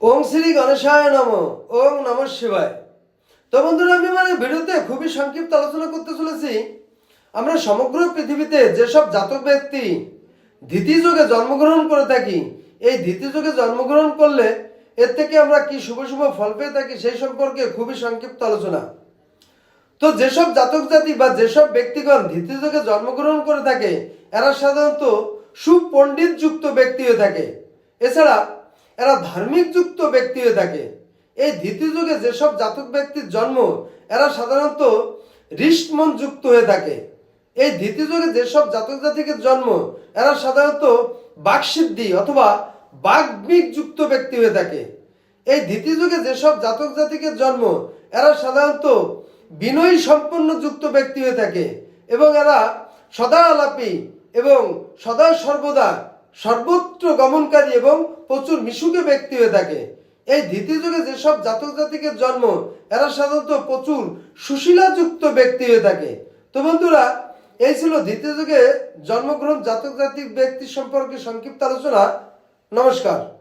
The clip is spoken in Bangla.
ওং শ্রী গণেশায় নম ওং নম শিবায়। তো বন্ধুরা, আমি মানে ভিডিওতে খুবই সংক্ষিপ্ত আলোচনা করতে চলেছি। আমরা সমগ্র পৃথিবীতে যেসব জাতক ব্যক্তি দ্বিতীয় যুগে জন্মগ্রহণ করে থাকি, এই দ্বিতীয় যুগে জন্মগ্রহণ করলে এর থেকে আমরা কি শুভ শুভ ফল পেয়ে থাকি সেই সম্পর্কে খুবই সংক্ষিপ্ত আলোচনা। তো যেসব জাতক জাতি বা যেসব ব্যক্তিগণ দ্বিতীয় যুগে জন্মগ্রহণ করে থাকে, এরা সাধারণত সুপণ্ডিত যুক্ত ব্যক্তি হয়ে থাকে। এছাড়া এরা ধার্মিক যুক্ত ব্যক্তি হয়ে থাকে। এই দ্বিতীয় যুগে যেসব জাতক ব্যক্তির জন্ম, এরা সাধারণত রিষ্টমন যুক্ত হয়ে থাকে। এই দ্বিতীয় যুগে যেসব জাতক জাতিকের জন্ম, এরা সাধারণত বাকসিদ্ধি অথবা বাগ্মিক যুক্ত ব্যক্তি হয়ে থাকে। এই দ্বিতীয় যুগে যেসব জাতক জাতিকের জন্ম, এরা সাধারণত বিনয়ী সম্পন্ন যুক্ত ব্যক্তি হয়ে থাকে এবং এরা সদা আলাপী এবং সদা সর্বদা সর্বত্র গমনকারী এবং প্রচুর মিশুকে ব্যক্তি হয়ে থাকে। এই দ্বিতীয় যুগে যেসব জাতক জাতিকের জন্ম, এরা সাধারণত প্রচুর সুশীলাযুক্ত ব্যক্তি হয়ে থাকে। তো বন্ধুরা, এই ছিল দ্বিতীয় যুগে জন্মগ্রহণ জাতক জাতিক ব্যক্তি সম্পর্কে সংক্ষিপ্ত আলোচনা। নমস্কার।